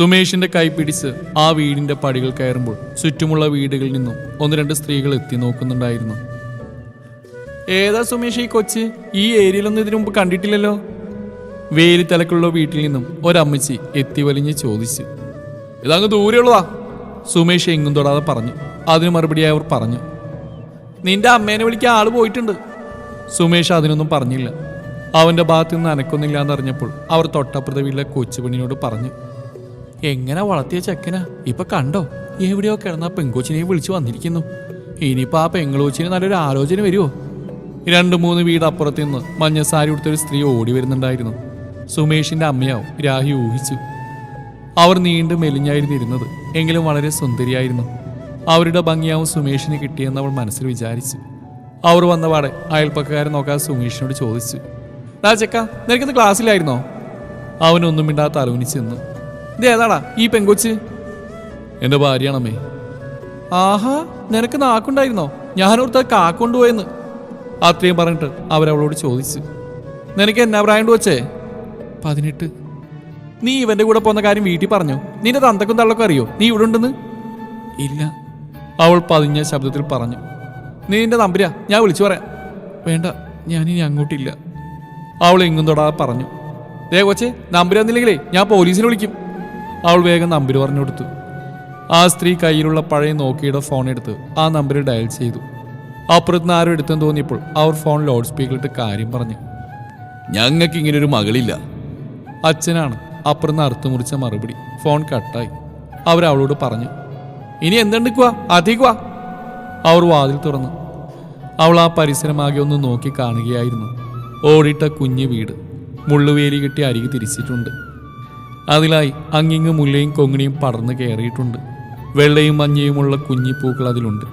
സുമേഷിന്റെ കൈപിടിച്ച് ആ വീടിന്റെ പടികൾ കയറുമ്പോൾ ചുറ്റുമുള്ള വീടുകളിൽ നിന്നും ഒന്ന് രണ്ട് സ്ത്രീകൾ എത്തി നോക്കുന്നുണ്ടായിരുന്നു. ഏതാ സുമേഷ് ഈ കൊച്ച്? ഈ ഏരിയയിലൊന്നും ഇതിനു മുമ്പ് കണ്ടിട്ടില്ലല്ലോ? വേലി തലക്കുള്ള വീട്ടിൽ നിന്നും ഒരമ്മച്ചി എത്തി വലിഞ്ഞ് ചോദിച്ചു. ഇതങ്ങ് ദൂരെയുള്ളതാ സുമേഷ് എങ്ങും തൊടാതെ പറഞ്ഞു. അതിന് മറുപടിയായി അവർ പറഞ്ഞു. നിന്റെ അമ്മേനെ വിളിക്കാൻ ആൾ പോയിട്ടുണ്ട്. സുമേഷ് അതിനൊന്നും പറഞ്ഞില്ല. അവന്റെ ഭാഗത്തു നിന്ന് അനക്കൊന്നില്ല എന്നറിഞ്ഞപ്പോൾ അവർ തൊട്ടപ്പുറത്തെ വീട്ടിലെ കൊച്ചുപെണ്ണിനോട് പറഞ്ഞു. എങ്ങനെ വളർത്തിയ ചെക്കനാ? ഇപ്പൊ കണ്ടോ? എവിടെയോ കിടന്ന പെങ്കോച്ചിനെയും പെങ്കൊച്ചിനെ വിളിച്ചു വന്നിരിക്കുന്നു. ഇനിയിപ്പോ ആ പെങ്കളോച്ചിന് നല്ലൊരു ആലോചന വരുമോ രണ്ടു മൂന്ന് വീട് അപ്പുറത്ത് നിന്ന് മഞ്ഞസാരി ഉടുത്തൊരു സ്ത്രീ ഓടി വരുന്നുണ്ടായിരുന്നു. സുമേഷിന്റെ അമ്മയാവും രാഹി ഊഹിച്ചു. അവർ നീണ്ടു മെലിഞ്ഞായിരുന്നു ഇരുന്നത്. എങ്കിലും വളരെ സുന്ദരിയായിരുന്നു. അവരുടെ ഭംഗിയാവും സുമേഷിന് കിട്ടിയെന്ന് അവൾ മനസ്സിൽ വിചാരിച്ചു. അവർ വന്നപാടെ അയൽപ്പക്കാരൻ നോക്കാതെ സുമേഷിനോട് ചോദിച്ചു. ഡാ ചെക്ക നിനക്കിന്ന് ക്ലാസ്സിലായിരുന്നോ അവനൊന്നും മിണ്ടാതെ അലവനിച്ച് നിന്നു ഇത് ഏതാടാ ഈ പെങ്കൊച്ച്. എന്റെ ഭാര്യയാണമ്മേ ആഹാ നിനക്ക് നാക്കുണ്ടായിരുന്നോ ഞാനോർത്ത കാക്കൊണ്ടുപോയെന്ന്. അത്രയും പറഞ്ഞിട്ട് അവരവളോട് ചോദിച്ചു. നിനക്ക് എന്നാ പ്രായം വച്ചേ പതിനെട്ട്. നീ ഇവന്റെ കൂടെ പോന്ന കാര്യം വീട്ടിൽ പറഞ്ഞു? നിന്റെ തന്തക്കും തള്ളക്കും അറിയോ? നീ ഇവിടെ ഉണ്ടെന്ന്? ഇല്ല. അവൾ പതിഞ്ഞ ശബ്ദത്തിൽ പറഞ്ഞു. നീ എന്റെ തമ്പുരാ ഞാൻ വിളിച്ചു പറയാം. വേണ്ട ഞാനിനി അങ്ങോട്ടില്ല. അവൾ എങ്ങും തൊടാതെ പറഞ്ഞു. ദേ കൊച്ചെ നമ്പർ തന്നില്ലെങ്കിലേ ഞാൻ പോലീസിനെ വിളിക്കും. അവൾ വേഗം നമ്പർ പറഞ്ഞു കൊടുത്തു. ആ സ്ത്രീ കയ്യിലുള്ള പഴയ നോക്കിയുടെ ഫോൺ എടുത്ത് ആ നമ്പർ ഡയൽ ചെയ്തു. അപ്പുറത്തുനിന്ന് ആരും എടുത്തെന്ന് തോന്നിയപ്പോൾ അവർ ഫോൺ ലൗഡ് സ്പീക്കറിട്ട് കാര്യം പറഞ്ഞു. ഞങ്ങൾക്ക് ഇങ്ങനെ ഒരു മകളില്ല. അച്ഛനാണ്. അപ്പുറന്ന് അറുത്തു മുറിച്ച മറുപടി. ഫോൺ കട്ടായി അവർ അവളോട് പറഞ്ഞു ഇനി എന്തെടുക്കുക അധികവാ അവർ വാതിൽ തുറന്നു. അവൾ ആ പരിസരമാകെ ഒന്ന് നോക്കി കാണുകയായിരുന്നു. ഓടിട്ട കുഞ്ഞു വീട് മുള്ളുവേലി കെട്ടി അരികെ തിരിച്ചിട്ടുണ്ട്. അതിലായി അങ്ങിങ്ങ് മുല്ലയും കൊങ്ങിണിയും പടർന്നു കയറിയിട്ടുണ്ട്. വെള്ളയും മഞ്ഞയുമുള്ള കുഞ്ഞിപ്പൂക്കൾ അതിലുണ്ട്.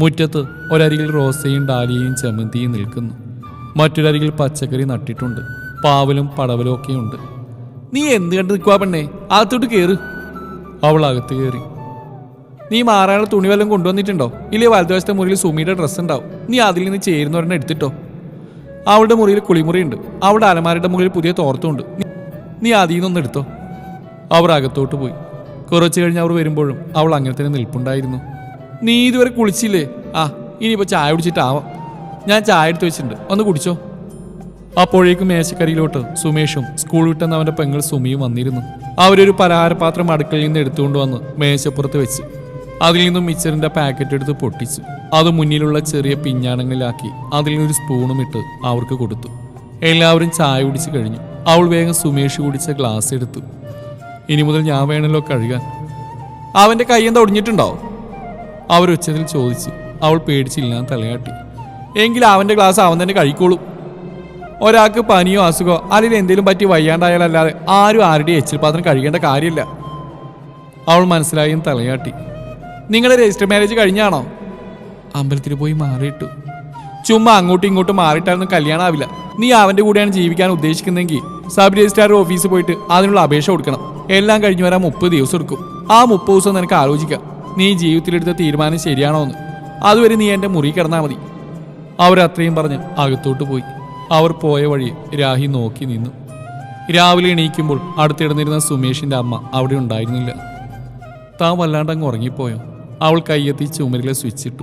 മുറ്റത്ത് ഒരരികിൽ റോസയും ഡാലിയയും ചെമന്തിയും നിൽക്കുന്നു. മറ്റൊരരികിൽ പച്ചക്കറി നട്ടിട്ടുണ്ട്. പാവലും പടവലും ഒക്കെയുണ്ട്. നീ എന്ത് കണ്ട് നിൽക്കുക പെണ്ണേ? അകത്തോട്ട് കയറ് അവൾ അകത്ത് കയറി നീ മാറാനുള്ള തുണി വല്ലതും കൊണ്ടുവന്നിട്ടുണ്ടോ? ഇല്ലേ വലതുവശത്തെ മുറിയിൽ സുമിയുടെ ഡ്രസ്സ് ഉണ്ടാവും. നീ അതിൽ നിന്ന് ചേരുന്ന ഒരെണ്ണം എടുത്തിട്ടോ. അവളുടെ മുറിയിൽ കുളിമുറിയുണ്ട് അവളുടെ അലമാരയുടെ മുകളിൽ പുതിയ തോർത്തുണ്ട്. നീ- അതിൽ നിന്നൊന്ന് എടുത്തോ. അവർ അകത്തോട്ട് പോയി. കുറച്ച് കഴിഞ്ഞ് അവർ വരുമ്പോഴും അവൾ അങ്ങനെ തന്നെ നിൽപ്പുണ്ടായിരുന്നു. നീ ഇതുവരെ കുളിച്ചില്ലേ? ആ ഇനിയിപ്പോൾ ചായ കുടിച്ചിട്ടാവാം ഞാൻ ചായ എടുത്ത് വെച്ചിട്ടുണ്ട്. ഒന്ന് കുടിച്ചോ? അപ്പോഴേക്കും മേശക്കരിയിലോട്ട് സുമേഷും സ്കൂൾ വിട്ടെന്ന് അവന്റെ പെങ്ങൾ സുമിയും വന്നിരുന്നു. അവരൊരു പലഹാരപാത്രം അടുക്കളയിൽ നിന്ന് എടുത്തുകൊണ്ട് വന്ന് മേശപ്പുറത്ത് വെച്ച്. അതിൽ നിന്നും മിച്ചറിന്റെ പാക്കറ്റ് എടുത്ത് പൊട്ടിച്ചു. അത് മുന്നിലുള്ള ചെറിയ പിഞ്ഞാണങ്ങളിലാക്കി അതിൽ നിന്നൊരു സ്പൂണും ഇട്ട് അവർക്ക് കൊടുത്തു. എല്ലാവരും ചായ കുടിച്ച് കഴിഞ്ഞു. അവൾ വേഗം സുമേഷ് കുടിച്ച ഗ്ലാസ് എടുത്തു. ഇനി മുതൽ ഞാൻ വേണമല്ലോ കഴുകാൻ. അവന്റെ കൈ എന്താ ഒടിഞ്ഞിട്ടുണ്ടോ അവർ ഉച്ചത്തിൽ ചോദിച്ചു അവൾ പേടിച്ചില്ല തലയാട്ടി. എങ്കിൽ അവന്റെ ഗ്ലാസ് അവൻ തന്നെ കഴിക്കോളും ഒരാൾക്ക് പനിയോ അസുഖമോ അല്ലെങ്കിൽ എന്തെങ്കിലും പറ്റി വയ്യാണ്ടായാലല്ലാതെ ആരും ആരുടെ എച്ചിൽ പാത്രം കഴിക്കേണ്ട കാര്യമില്ല. അവൾ മനസ്സിലായും തലയാട്ടി. നിങ്ങളുടെ രജിസ്റ്റർ മാരേജ് കഴിഞ്ഞാണോ? അമ്പലത്തിൽ പോയി മാറിയിട്ടു. ചുമ്മാ അങ്ങോട്ടും ഇങ്ങോട്ടും മാറിയിട്ടായിരുന്നു കല്യാണം ആവില്ല നീ അവന്റെ കൂടെയാണ് ജീവിക്കാൻ ഉദ്ദേശിക്കുന്നതെങ്കിൽ സബ് രജിസ്ട്രാർ ഓഫീസിൽ പോയിട്ട് അതിനുള്ള അപേക്ഷ കൊടുക്കണം. എല്ലാം കഴിഞ്ഞു വരാൻ മുപ്പത് ദിവസം എടുക്കും. ആ മുപ്പത് ദിവസം നിനക്ക് ആലോചിക്കാം. നീ ജീവിതത്തിലെടുത്ത തീരുമാനം ശരിയാണോ എന്ന് അതുവരെ നീ എന്റെ മുറി കിടന്നാൽ മതി. അവരത്രയും പറഞ്ഞ് അകത്തോട്ട് പോയി. അവർ പോയ വഴി രാഹി നോക്കി നിന്നു. രാവിലെ എണീക്കുമ്പോൾ അടുത്തിടന്നിരുന്ന സുമേഷിന്റെ അമ്മ അവിടെ ഉണ്ടായിരുന്നില്ല. താൻ വല്ലാണ്ട് അങ്ങ് ഉറങ്ങിപ്പോയോ? അവൾ കയ്യെത്തി ചുമരിലെ സ്വിച്ച് ഇട്ടു.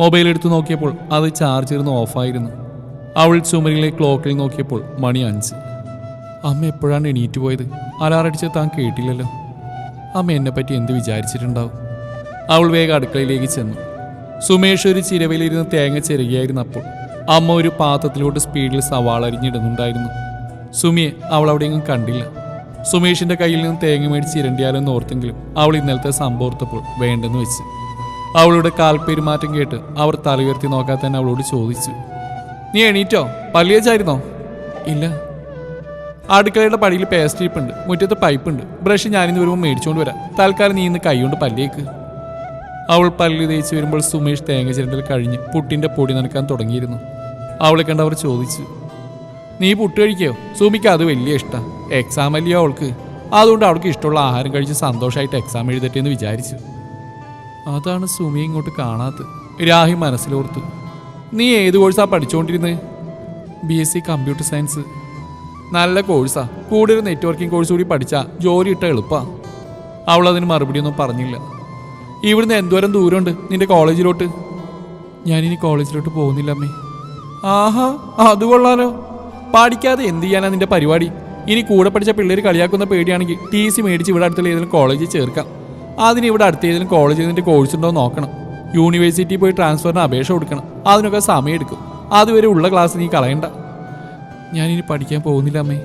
മൊബൈൽ എടുത്തു നോക്കിയപ്പോൾ അത് ചാർജ് ഇരുന്ന് ഓഫായിരുന്നു അവൾ ചുമരിലെ ക്ലോക്കിൽ നോക്കിയപ്പോൾ മണി അഞ്ച്. അമ്മ എപ്പോഴാണ് എണീറ്റ് പോയത്? അലാറടിച്ച് താൻ കേട്ടില്ലല്ലോ. അമ്മ എന്നെപ്പറ്റി എന്ത് വിചാരിച്ചിട്ടുണ്ടാവും? അവൾ വേഗം അടുക്കളയിലേക്ക് ചെന്നു. സുമേഷ് ഒരു ചിരവയിലിരുന്ന് തേങ്ങ ചിരകിയായിരുന്നു അപ്പോൾ. അമ്മ ഒരു പാത്രത്തിലോട്ട് സ്പീഡിൽ സവാള അരിഞ്ഞിടുന്നുണ്ടായിരുന്നു. സുമിയെ അവൾ അവിടെയെങ്കിലും കണ്ടില്ല. സുമേഷിന്റെ കയ്യിൽ നിന്ന് തേങ്ങ മേടിച്ച് ഇരണ്ടിയാലെന്ന് ഓർത്തെങ്കിലും അവൾ ഇന്നലത്തെ സംഭവത്തപ്പോൾ വേണ്ടെന്ന് വെച്ച്. അവളുടെ കാൽപ്പെരുമാറ്റം കേട്ട് അവർ തലയുയർത്തി നോക്കാൻ തന്നെ അവളോട് ചോദിച്ചു. നീ എണീറ്റോ? പല്ലിയച്ചായിരുന്നോ ഇല്ല. അടുക്കളയുടെ പടിയിൽ പേസ്റ്റ് ഇരിപ്പുണ്ട് മുറ്റത്ത് പൈപ്പുണ്ട് ബ്രഷ് ഞാനിന്ന് വരുമ്പോൾ മേടിച്ചുകൊണ്ട് വരാം. തൽക്കാലം നീ ഇന്ന് കൈകൊണ്ട് പല്ലേക്ക്. അവൾ പല്ല് തേച്ച് വരുമ്പോൾ സുമേഷ് തേങ്ങ ചിരണ്ടൽ കഴിഞ്ഞ് പുട്ടിന്റെ പൊടി നനക്കാൻ തുടങ്ങിയിരുന്നു. അവളെ കണ്ട് അവർ ചോദിച്ചു നീ പുട്ട് കഴിക്കോ? സുമിക്ക് അത് വലിയ ഇഷ്ടം. എക്സാം അല്ലയോ അവൾക്ക്? അതുകൊണ്ട് അവൾക്ക് ഇഷ്ടമുള്ള ആഹാരം കഴിച്ച് സന്തോഷമായിട്ട് എക്സാം എഴുതട്ടെ എന്ന് വിചാരിച്ചു. അതാണ് സുമി ഇങ്ങോട്ട് കാണാത്തത്. രാഹി മനസ്സിലോർത്തു നീ ഏത് കോഴ്സാണ് പഠിച്ചുകൊണ്ടിരുന്നത് B S C computer science നല്ല കോഴ്സാ കൂടെ ഒരു നെറ്റ്വർക്കിംഗ് കോഴ്സ് കൂടി പഠിച്ചാ ജോലി ഇട്ട എളുപ്പാ. അവൾ അതിന് മറുപടിയൊന്നും പറഞ്ഞില്ല. ഇവിടുന്ന് എന്തോരം ദൂരമുണ്ട് നിന്റെ കോളേജിലോട്ട് ഞാനിനി കോളേജിലോട്ട് പോകുന്നില്ല അമ്മേ. ആഹാ അത് കൊള്ളാലോ. പഠിക്കാതെ എന്ത് ചെയ്യാനാ നിന്റെ പരിപാടി? ഇനി കൂടെ പഠിച്ച പിള്ളേർ കളിയാക്കുന്ന പേടിയാണെങ്കിൽ ടി സി മേടിച്ച് ഇവിടെ അടുത്തുള്ള ഏതെങ്കിലും കോളേജിൽ ചേർക്കാം. അതിന് ഇവിടെ അടുത്ത ഏതെങ്കിലും കോളേജിൽ നിന്റെ കോഴ്സ് ഉണ്ടോ നോക്കണം. യൂണിവേഴ്സിറ്റി പോയി ട്രാൻസ്ഫറിന് അപേക്ഷ കൊടുക്കണം. അതിനൊക്കെ സമയമെടുക്കും. അതുവരെ ഉള്ള ക്ലാസ് നീ കളയണ്ട. ഞാനിനി പഠിക്കാൻ പോകുന്നില്ല അമ്മേ.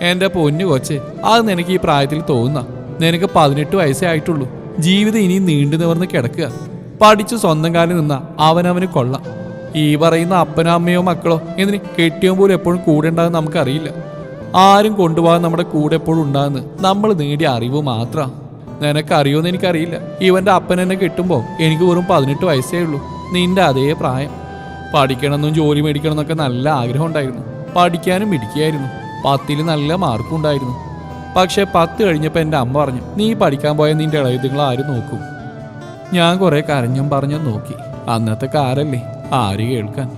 എന്റെ പൊന്നു കൊച്ചേ അത് നിനക്ക് ഈ പ്രായത്തിൽ തോന്നുന്ന നിനക്ക് പതിനെട്ട് വയസ്സേ ആയിട്ടുള്ളൂ. ജീവിതം ഇനി നീണ്ടു നിവർന്ന് കിടക്കുക. പഠിച്ചു സ്വന്തം കാലിൽ നിന്ന അവനവന് കൊള്ളാം. ഈ പറയുന്ന അപ്പനോ അമ്മയോ മക്കളോ എന്തിന് കെട്ടിയോ പോലും എപ്പോഴും കൂടെ ഉണ്ടാകുന്ന നമുക്കറിയില്ല. ആരും കൊണ്ടുപോകാൻ നമ്മുടെ കൂടെ എപ്പോഴും ഉണ്ടാകുന്ന നമ്മൾ നേടിയ അറിവ് മാത്രം. നിനക്കറിയോന്ന് എനിക്കറിയില്ല. ഇവന്റെ അപ്പൻ എന്നെ കിട്ടുമ്പോൾ എനിക്ക് വെറും പതിനെട്ട് വയസ്സേ ഉള്ളൂ. നിന്റെ അതേ പ്രായം. പഠിക്കണമെന്നും ജോലി മേടിക്കണമെന്നൊക്കെ നല്ല ആഗ്രഹം ഉണ്ടായിരുന്നു. പഠിക്കാനും ഇടിക്കുകയായിരുന്നു. പത്തിൽ നല്ല മാർക്കും ഉണ്ടായിരുന്നു. പക്ഷെ പത്ത് കഴിഞ്ഞപ്പോൾ എന്റെ അമ്മ പറഞ്ഞു നീ പഠിക്കാൻ പോയ നിന്റെ ഇളയതുങ്ങൾ ആരും നോക്കും? ഞാൻ കുറെ കരഞ്ഞും പറഞ്ഞും നോക്കി. അന്നത്തെ കാരല്ലേ ആര് കേൾക്കാൻ?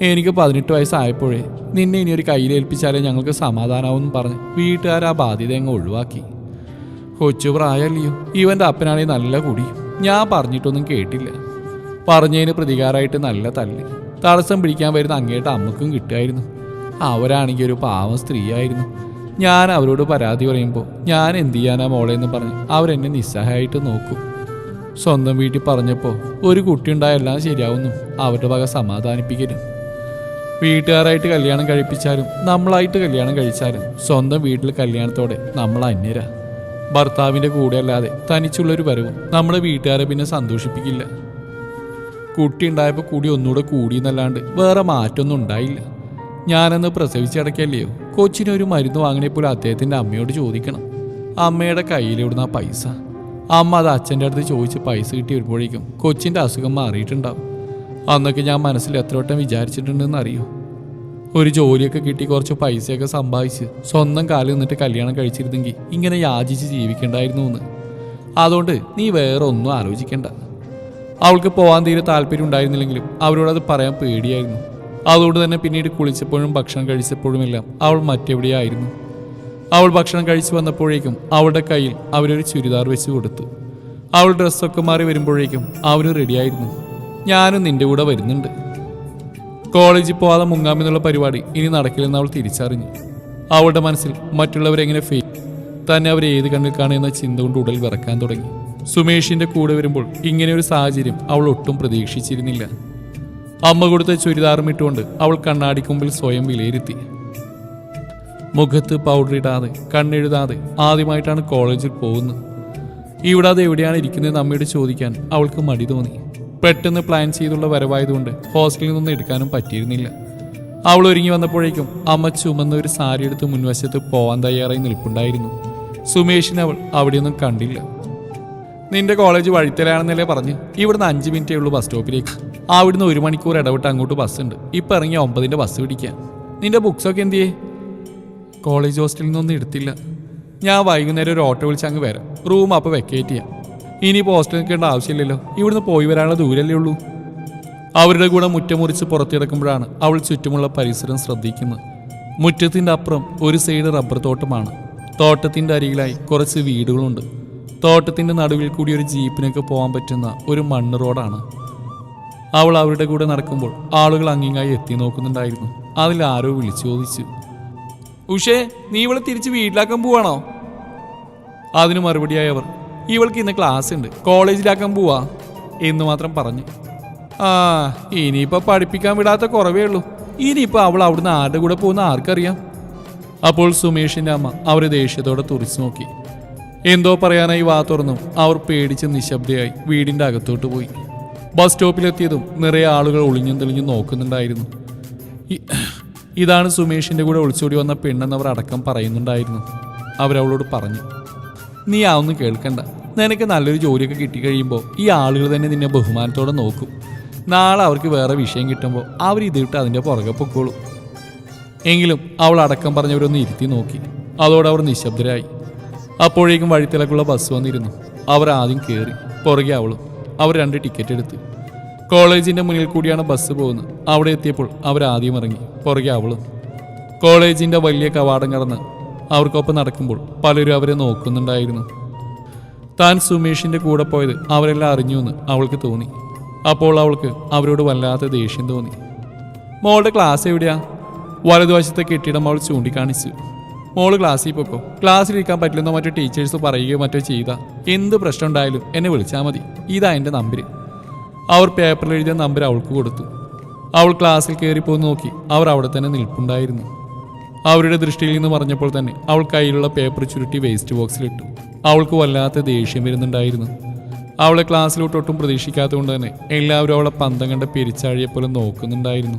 എനിക്ക് പതിനെട്ട് വയസ്സായപ്പോഴേ നിന്നെ ഇനി ഒരു കയ്യിലേൽപ്പിച്ചാലേ ഞങ്ങൾക്ക് സമാധാനാവും പറഞ്ഞ് വീട്ടുകാർ ആ ബാധ്യത അങ്ങ് ഒഴിവാക്കി. കൊച്ചു പ്രായമല്ലയോ ഇവന്റെ അപ്പനാണെങ്കിൽ നല്ല കുടി. ഞാൻ പറഞ്ഞിട്ടൊന്നും കേട്ടില്ല. പറഞ്ഞതിന് പ്രതികാരമായിട്ട് നല്ല തല്ല്. തടസ്സം പിടിക്കാൻ വരുന്ന അങ്ങേട്ട് അമ്മക്കും കിട്ടുമായിരുന്നു. അവരാണെങ്കിൽ ഒരു പാവം സ്ത്രീയായിരുന്നു. ഞാൻ അവരോട് പരാതി പറയുമ്പോൾ ഞാൻ എന്ത് ചെയ്യാനാ മോളെ എന്ന് പറഞ്ഞ് അവരെന്നെ നിസ്സഹായിട്ട് നോക്കും. സ്വന്തം വീട്ടിൽ പറഞ്ഞപ്പോൾ ഒരു കുട്ടി ഉണ്ടായെല്ലാം ശരിയാവുന്നു. അവരുടെ വക സമാധാനിപ്പിക്കലും വീട്ടുകാരായിട്ട് കല്യാണം കഴിപ്പിച്ചാലും നമ്മളായിട്ട് കല്യാണം കഴിച്ചാലും സ്വന്തം വീട്ടിൽ കല്യാണത്തോടെ നമ്മൾ അന്യരാ. ഭർത്താവിന്റെ കൂടെ അല്ലാതെ തനിച്ചുള്ളൊരു വരവും നമ്മുടെ വീട്ടുകാരെ പിന്നെ സന്തോഷിപ്പിക്കില്ല. കുട്ടി ഉണ്ടായപ്പോൾ കൂടി ഒന്നുകൂടെ കൂടി എന്നല്ലാണ്ട് വേറെ മാറ്റമൊന്നും ഉണ്ടായില്ല. ഞാനന്ന് പ്രസവിച്ചടക്കല്ലയോ കൊച്ചിനൊരു മരുന്ന് വാങ്ങണേപ്പോൾ അദ്ദേഹത്തിന്റെ അമ്മയോട് ചോദിക്കണം. അമ്മയുടെ കയ്യിലിവിടുന്ന ആ പൈസ. അമ്മ അത് അച്ഛന്റെ അടുത്ത് ചോദിച്ച് പൈസ കിട്ടി വരുമ്പോഴേക്കും കൊച്ചിന്റെ അസുഖം മാറിയിട്ടുണ്ടാവും. അന്നൊക്കെ ഞാൻ മനസ്സിൽ എത്ര വട്ടം വിചാരിച്ചിട്ടുണ്ടെന്ന് അറിയോ? ഒരു ജോലിയൊക്കെ കിട്ടി കുറച്ച് പൈസയൊക്കെ സമ്പാദിച്ച് സ്വന്തം കാലിൽ നിന്നിട്ട് കല്യാണം കഴിച്ചിരുന്നെങ്കിൽ ഇങ്ങനെ യാചിച്ച് ജീവിക്കണ്ടായിരുന്നു എന്ന്. അതുകൊണ്ട് നീ വേറെ ഒന്നും ആലോചിക്കണ്ട. അവൾക്ക് പോകാൻ തീരെ താല്പര്യം ഉണ്ടായിരുന്നില്ലെങ്കിലും അവരോട് അത് പറയാൻ പേടിയായിരുന്നു. അതുകൊണ്ട് തന്നെ പിന്നീട് കുളിച്ചപ്പോഴും ഭക്ഷണം കഴിച്ചപ്പോഴുമെല്ലാം അവൾ മറ്റെവിടെയായിരുന്നു? അവൾ ഭക്ഷണം കഴിച്ചു വന്നപ്പോഴേക്കും അവളുടെ കയ്യിൽ അവരൊരു ചുരിദാർ വെച്ച് കൊടുത്തു. അവൾ ഡ്രസ്സൊക്കെ മാറി വരുമ്പോഴേക്കും അവന് റെഡിയായിരുന്നു ഞാനും നിന്റെ കൂടെ വരുന്നുണ്ട്. കോളേജിൽ പോവാതെ മുങ്ങാമെന്നുള്ള പരിപാടി ഇനി നടക്കില്ലെന്ന് അവൾ തിരിച്ചറിഞ്ഞു. അവളുടെ മനസ്സിൽ മറ്റുള്ളവരെങ്ങനെ ഫെയിൽ തന്നെ അവർ ഏത് കണ്ണിൽ കാണുമെന്ന ചിന്ത കൊണ്ട് ഉടൽ വിറക്കാൻ തുടങ്ങി. സുമേഷിന്റെ കൂടെ വരുമ്പോൾ ഇങ്ങനെ ഒരു സാഹചര്യം അവൾ ഒട്ടും പ്രതീക്ഷിച്ചിരുന്നില്ല. അമ്മ കൊടുത്ത ചുരിദാറും ഇട്ടുകൊണ്ട് അവൾ കണ്ണാടിക്കുമ്പിൽ സ്വയം വിലയിരുത്തി. മുഖത്ത് പൗഡർ ഇടാതെ കണ്ണെഴുതാതെ ആദ്യമായിട്ടാണ് കോളേജിൽ പോകുന്നത്. ഇവിടെ അത് എവിടെയാണ് ഇരിക്കുന്നതെന്ന് അമ്മയോട് ചോദിക്കാൻ അവൾക്ക് മടി തോന്നി. പെട്ടെന്ന് പ്ലാൻ ചെയ്തുള്ള വരവായതുകൊണ്ട് ഹോസ്റ്റലിൽ നിന്ന് എടുക്കാനും പറ്റിയിരുന്നില്ല. അവൾ ഒരുങ്ങി വന്നപ്പോഴേക്കും അമ്മ ചുമന്ന ഒരു സാരി എടുത്ത് മുൻവശത്ത് പോവാൻ തയ്യാറായി നിൽപ്പുണ്ടായിരുന്നു. സുമേഷിനെ അവൾ അവിടെയൊന്നും കണ്ടില്ല. നിന്റെ കോളേജ് വഴിത്തലാണെന്നല്ലേ പറഞ്ഞ് ഇവിടുന്ന് അഞ്ച് മിനിറ്റേ ഉള്ളൂ ബസ് സ്റ്റോപ്പിലേക്ക് അവിടുന്ന് ഒരു മണിക്കൂർ ഇടവിട്ട് അങ്ങോട്ട് ബസ് ഉണ്ട് ഇപ്പം ഇറങ്ങി ഒമ്പതിന്റെ ബസ് പിടിക്കാൻ. നിന്റെ ബുക്സൊക്കെ എന്തിയേ? കോളേജ് ഹോസ്റ്റലിൽ നിന്നൊന്നും എടുത്തില്ല. ഞാൻ വൈകുന്നേരം ഒരു ഓട്ടോ വിളിച്ച് അങ്ങ് വരാം. റൂം അപ്പോൾ വെക്കേറ്റ് ചെയ്യാം. ഇനിയിപ്പോൾ ഹോസ്റ്റലിൽ നിൽക്കേണ്ട ആവശ്യമില്ലല്ലോ. ഇവിടുന്ന് പോയി വരാനുള്ള ദൂരല്ലേ ഉള്ളൂ? അവരുടെ കൂടെ മുറ്റം മുറിച്ച് പുറത്തിടക്കുമ്പോഴാണ് അവൾ ചുറ്റുമുള്ള പരിസരം ശ്രദ്ധിക്കുന്നത്. മുറ്റത്തിന്റെ അപ്പുറം ഒരു സൈഡ് റബ്ബർ തോട്ടമാണ്. തോട്ടത്തിന്റെ അരികിലായി കുറച്ച് വീടുകളുണ്ട്. തോട്ടത്തിന്റെ നടുവിൽ കൂടി ഒരു ജീപ്പിനൊക്കെ പോകാൻ പറ്റുന്ന ഒരു മണ്ണ് റോഡാണ്. അവൾ അവരുടെ കൂടെ നടക്കുമ്പോൾ ആളുകൾ അങ്ങിങ്ങായി എത്തി നോക്കുന്നുണ്ടായിരുന്നു. അതിൽ ആരോ വിളിച്ചു ചോദിച്ചു. ഉഷേ നീ ഇവളെ തിരിച്ച് വീട്ടിലാക്കാൻ പോവാണോ? അതിന് മറുപടിയായി അവർ ഇവൾക്ക് ഇന്ന് ക്ലാസ് ഉണ്ട്. കോളേജിലാക്കാൻ പോവാ എന്ന് മാത്രം പറഞ്ഞു. ആ ഇനിയിപ്പോ പഠിപ്പിക്കാൻ വിടാത്ത കുറവേ ഉള്ളൂ. ഇനിയിപ്പോ അവൾ അവിടുന്ന് ആരുടെ കൂടെ പോകുന്ന ആർക്കറിയാം? അപ്പോൾ സുമേഷിന്റെ അമ്മ അവരെ ദേഷ്യത്തോടെ തുറിച്ചു നോക്കി. എന്തോ പറയാനായി വാ തുറന്നു. അവർ പേടിച്ച് നിശബ്ദയായി വീടിന്റെ അകത്തോട്ട് പോയി. ബസ് സ്റ്റോപ്പിലെത്തിയതും നിറയെ ആളുകൾ ഒളിഞ്ഞും തെളിഞ്ഞും നോക്കുന്നുണ്ടായിരുന്നു. ഇതാണ് സുമേഷിന്റെ കൂടെ ഒളിച്ചോടി വന്ന പെണ്ണെന്നവർ അടക്കം പറയുന്നുണ്ടായിരുന്നു. അവരവളോട് പറഞ്ഞു നീ ആ ഒന്നും കേൾക്കണ്ട. നിനക്ക് നല്ലൊരു ജോലിയൊക്കെ കിട്ടിക്കഴിയുമ്പോൾ ഈ ആളുകൾ തന്നെ നിന്നെ ബഹുമാനത്തോടെ നോക്കും. നാളെ അവർക്ക് വേറെ വിഷയം കിട്ടുമ്പോൾ അവർ ഇതിട്ട് അതിന്റെ പുറകെ പൊക്കോളും. എങ്കിലും അവൾ അടക്കം പറഞ്ഞവരൊന്ന് ഇരുത്തി നോക്കി. അതോടെ അവർ നിശബ്ദരായി. അപ്പോഴേക്കും വഴിത്തിലക്കുള്ള ബസ് വന്നിരുന്നു. അവർ ആദ്യം കയറി പുറകെ അവളും. അവർ രണ്ട് ടിക്കറ്റ് എടുത്തു. കോളേജിന്റെ മുന്നിൽ കൂടിയാണ് ബസ് പോകുന്നത്. അവിടെ എത്തിയപ്പോൾ അവർ ആദ്യം ഇറങ്ങി. പുറകെ അവളും കോളേജിന്റെ വലിയ കവാടം കടന്ന് അവർക്കൊപ്പം നടക്കുമ്പോൾ പലരും അവരെ നോക്കുന്നുണ്ടായിരുന്നു. താൻ സുമേഷിന്റെ കൂടെ പോയത് അവരെല്ലാം അറിഞ്ഞു എന്ന് അവൾക്ക് തോന്നി. അപ്പോൾ അവൾക്ക് അവരോട് വല്ലാത്ത ദേഷ്യം തോന്നി. മോളുടെ ക്ലാസ് എവിടെയാ? വലതുവശത്തെ കെട്ടിടം അവൾ ചൂണ്ടിക്കാണിച്ചു. മോൾ ക്ലാസ്സിൽ പോക്കോ? ക്ലാസ്സിലിരിക്കാൻ പറ്റില്ലെന്നോ മറ്റോ ടീച്ചേഴ്സ് പറയുകയോ മറ്റോ ചെയ്താൽ എന്ത് പ്രശ്നം ഉണ്ടായാലും എന്നെ വിളിച്ചാൽ മതി. ഇതാ എന്റെ നമ്പർ അവർ പേപ്പറിൽ എഴുതിയ നമ്പർ അവൾക്ക് കൊടുത്തു. അവൾ ക്ലാസ്സിൽ കയറിപ്പോയി നോക്കി. അവർ അവിടെ തന്നെ നിൽപ്പുണ്ടായിരുന്നു. അവരുടെ ദൃഷ്ടിയിൽ നിന്ന് പറഞ്ഞപ്പോൾ തന്നെ അവൾ കയ്യിലുള്ള പേപ്പർ ചുരുട്ടി വേസ്റ്റ് ബോക്സിലിട്ടു അവൾക്ക് വല്ലാത്ത ദേഷ്യം വരുന്നുണ്ടായിരുന്നു. അവളെ ക്ലാസ്സിലോട്ട് ഒട്ടും പ്രതീക്ഷിക്കാത്തതുകൊണ്ട് തന്നെ എല്ലാവരും അവളെ പന്തം കണ്ട പിരിച്ചാഴിയെ പോലെ നോക്കുന്നുണ്ടായിരുന്നു.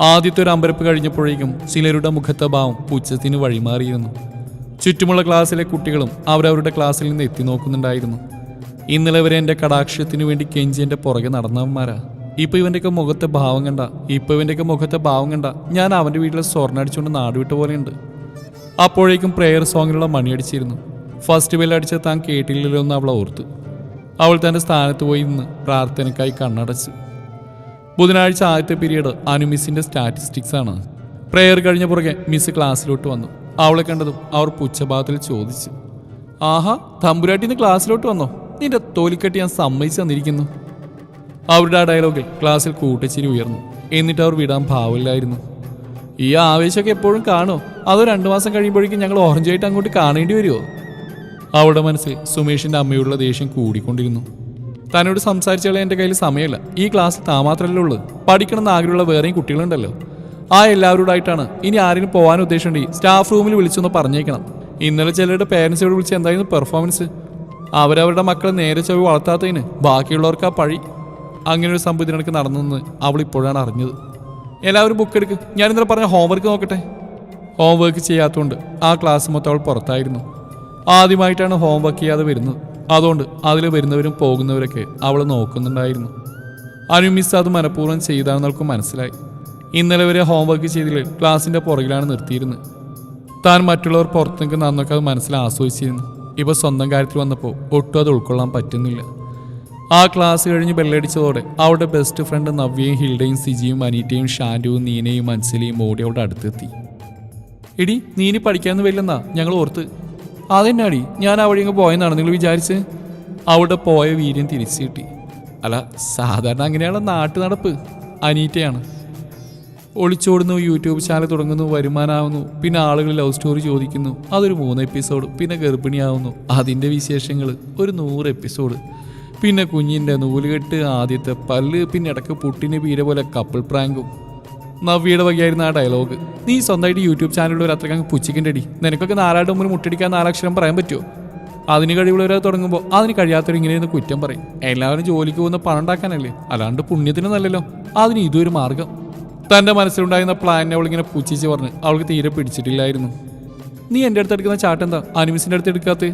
ആദ്യത്തെ ഒരു അമ്പരപ്പ് കഴിഞ്ഞപ്പോഴേക്കും ചിലരുടെ മുഖത്തെ ഭാവം പുച്ഛത്തിന് വഴിമാറിയിരുന്നു. ചുറ്റുമുള്ള ക്ലാസ്സിലെ കുട്ടികളും അവരവരുടെ ക്ലാസ്സിൽ നിന്ന് എത്തി നോക്കുന്നുണ്ടായിരുന്നു. ഇന്നലെ വരെ എന്റെ കടാക്ഷത്തിന് വേണ്ടി കെഞ്ചി എന്റെ പുറകെ നടന്നവന്മാരാ. ഇപ്പൊ ഇവന്റെയൊക്കെ മുഖത്തെ ഭാവം കണ്ട. ഇപ്പൊ ഇവന്റെയൊക്കെ മുഖത്തെ ഭാവം കണ്ട. ഞാൻ അവന്റെ വീട്ടിലെ സ്വർണ അടിച്ചുകൊണ്ട് നാടുവിട്ട പോലെയുണ്ട്. അപ്പോഴേക്കും പ്രെയർ സോങ്ങിലുള്ള മണിയടിച്ചിരുന്നു ഫസ്റ്റ് ബെൽ അടിച്ച താൻ കേട്ടില്ലല്ലോ എന്ന് അവൾ ഓർത്തു. അവൾ തന്റെ സ്ഥാനത്ത് പോയി നിന്ന് പ്രാർത്ഥനയ്ക്കായി കണ്ണടച്ചു. ബുധനാഴ്ച ആദ്യത്തെ പീരീഡ് അനു മിസ്സിന്റെ സ്റ്റാറ്റിസ്റ്റിക്സ് ആണ്. പ്രെയർ കഴിഞ്ഞ പുറകെ മിസ് ക്ലാസ്സിലോട്ട് വന്നു. അവളെ കണ്ടതും അവർ പുച്ഛഭാഗത്തിൽ ചോദിച്ചു. ആഹാ തമ്പുരാട്ടിന്ന് ക്ലാസ്സിലോട്ട് വന്നോ? നിന്റെ തോലിക്കെട്ട് ഞാൻ സമ്മതിച്ചു തന്നിരിക്കുന്നു. അവരുടെ ആ ഡയലോഗിൽ ക്ലാസ്സിൽ കൂട്ടിച്ചിരി ഉയർന്നു. എന്നിട്ട് അവർ വിടാൻ ഭാവില്ലായിരുന്നു ഈ ആവേശമൊക്കെ എപ്പോഴും കാണോ? അതോ രണ്ടു മാസം കഴിയുമ്പോഴേക്കും ഞങ്ങൾ ഓറഞ്ച് ആയിട്ട് അങ്ങോട്ട് കാണേണ്ടി വരുമോ അവളുടെ മനസ്സിൽ സുമേഷിന്റെ അമ്മയോടുള്ള ദേഷ്യം കൂടിക്കൊണ്ടിരുന്നു. തന്നോട് സംസാരിച്ചാലേ എന്റെ കയ്യിൽ സമയമില്ല. ഈ ക്ലാസ് താ മാത്രമല്ലേ ഉള്ളൂ. പഠിക്കണമെന്ന് ആഗ്രഹമുള്ള വേറെയും കുട്ടികളുണ്ടല്ലോ. ആ എല്ലാവരോടായിട്ടാണ് ഇനി ആരെങ്കിലും പോകാൻ ഉദ്ദേശമുണ്ടെങ്കിൽ സ്റ്റാഫ് റൂമിൽ വിളിച്ചൊന്ന് പറഞ്ഞേക്കണം. ഇന്നലെ ചിലരുടെ പേരൻസിനോട് വിളിച്ച് എന്തായിരുന്നു പെർഫോമൻസ് അവരവരുടെ മക്കളെ നേരെ ചെവി വളർത്താത്തതിന് ബാക്കിയുള്ളവർക്ക് ആ പഴി. അങ്ങനെ ഒരു സംഭവം ഇതിനിടയ്ക്ക് നടന്നെന്ന് അവൾ ഇപ്പോഴാണ് അറിഞ്ഞത്. എല്ലാവരും ബുക്ക് എടുക്ക്. ഇന്നലെ പറഞ്ഞ ഹോംവർക്ക് നോക്കട്ടെ? ഹോംവർക്ക് ചെയ്യാത്തതുകൊണ്ട് ആ ക്ലാസ് മൊത്തം അവൾ പുറത്തായിരുന്നു. ആദ്യമായിട്ടാണ് ഹോംവർക്ക് ചെയ്യാതെ വരുന്നത്. അതുകൊണ്ട് അതിൽ വരുന്നവരും പോകുന്നവരൊക്കെ അവൾ നോക്കുന്നുണ്ടായിരുന്നു. അനു മിസ് അത് മനഃപൂർവം ചെയ്താണെന്ന് അവൾക്ക് മനസ്സിലായി. ഇന്നലെ വരെ ഹോംവർക്ക് ചെയ്തിൽ ക്ലാസ്സിന്റെ പുറകിലാണ് നിർത്തിയിരുന്നത്. താൻ മറ്റുള്ളവർ പുറത്തു നിൽക്കുന്ന അന്നൊക്കെ അത് മനസ്സിൽ ആസ്വദിച്ചിരുന്നു. ഇപ്പൊ സ്വന്തം കാര്യത്തിൽ വന്നപ്പോൾ ഒട്ടും അത് ഉൾക്കൊള്ളാൻ പറ്റുന്നില്ല. ആ ക്ലാസ് കഴിഞ്ഞ് ബെല്ലടിച്ചതോടെ അവളുടെ ബെസ്റ്റ് ഫ്രണ്ട് നവ്യയും ഹിൽഡയും സിജിയും അനീറ്റയും ഷാൻഡുവും നീനയും മൻസിലിയും ഓടി അവിടെ അടുത്തെത്തി. എടി നീനി പഠിക്കാമെന്ന് വരില്ലെന്നാ? ഞങ്ങൾ ഓർത്ത്. അതെന്നാടി? ഞാൻ അവിടെ അങ്ങ് പോയെന്നാണ് നിങ്ങൾ വിചാരിച്ച്? അവിടെ പോയ വീര്യം തിരിച്ചു കിട്ടി. അല്ല സാധാരണ അങ്ങനെയാണ് നാട്ടു നടപ്പ് അനീറ്റയാണ്. ഒളിച്ചോടുന്നു യൂട്യൂബ് ചാനൽ തുടങ്ങുന്നു വരുമാനാവുന്നു പിന്നെ ആളുകൾ ലവ് സ്റ്റോറി ചോദിക്കുന്നു. അതൊരു മൂന്ന് എപ്പിസോഡ് പിന്നെ ഗർഭിണിയാവുന്നു. അതിന്റെ വിശേഷങ്ങൾ ഒരു നൂറ് എപ്പിസോഡ് പിന്നെ കുഞ്ഞിന്റെ നൂലുകെട്ട് ആദ്യത്തെ പല്ല് പിന്നെ ഇടയ്ക്ക് പുട്ടിന് പീര പോലെ കപ്പിൾ പ്രാങ്കും നവ്യയുടെ വകയായിരുന്ന ആ ഡയലോഗ് നീ സ്വന്തമായിട്ട് യൂട്യൂബ് ചാനലിൽ അത്രയ്ക്ക് അങ്ങ് പുച്ഛിക്കന്റെ അടി നിനക്കൊക്കെ നാലാളുടെ മുമ്പിൽ മുട്ടടിക്കാൻ നാലക്ഷരം പറയാൻ പറ്റുമോ അതിന് കഴിവുള്ളവരെ തുടങ്ങുമ്പോൾ അതിന് കഴിയാത്തവർ ഇങ്ങനെയൊന്ന് കുറ്റം പറയും. എല്ലാവരും ജോലിക്ക് പോകുന്ന പണം ഉണ്ടാക്കാനല്ലേ അല്ലാണ്ട് പുണ്യത്തിന് നല്ലല്ലോ. അതിന് ഇതൊരു മാർഗം. തന്റെ മനസ്സിലുണ്ടായിരുന്ന പ്ലാനിനെ അവളിങ്ങനെ പൂച്ചിച്ച് പറഞ്ഞ് അവൾക്ക് തീരെ പിടിച്ചിട്ടില്ലായിരുന്നു. നീ എന്റെ അടുത്ത് എടുക്കുന്ന ചാട്ടെന്താ അനിമിസിന്റെ അടുത്ത് എടുക്കാത്ത